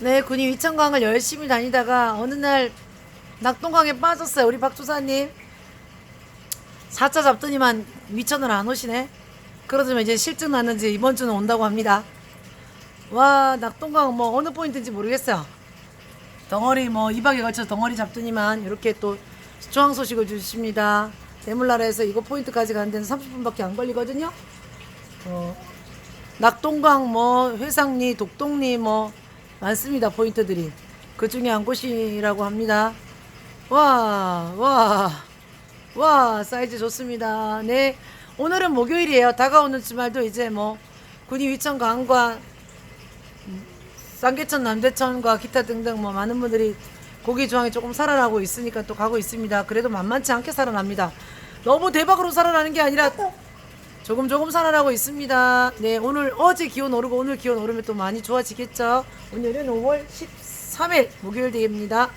네, 군이 위천강을 열심히 다니다가 어느 날 낙동강에 빠졌어요. 우리 박조사님. 4차 잡더니만 위천을 안 오시네. 그러더니 이제 실증 났는지 이번 주는 온다고 합니다. 와, 낙동강 뭐 어느 포인트인지 모르겠어요. 덩어리 뭐 2박에 걸쳐 덩어리 잡더니만 이렇게 또 수초항 소식을 주십니다. 대물나라에서 이거 포인트까지 가는 데는 30분밖에 안 걸리거든요. 어, 낙동강 뭐 회상리, 독동리 뭐 많습니다 포인트들이 그 중에 한 곳이라고 합니다. 와, 와, 와 사이즈 좋습니다. 네 오늘은 목요일이에요. 다가오는 주말도 이제 뭐 군이 위천 강과 쌍계천 남대천과 기타 등등 뭐 많은 분들이 고기 조항이 조금 살아나고 있으니까 또 가고 있습니다. 그래도 만만치 않게 살아납니다. 너무 대박으로 살아나는 게 아니라 조금 조금 살아나고 있습니다. 네, 오늘 어제 기온 오르고 오늘 기온 오르면 또 많이 좋아지겠죠. 오늘은 5월 13일 목요일 대입니다.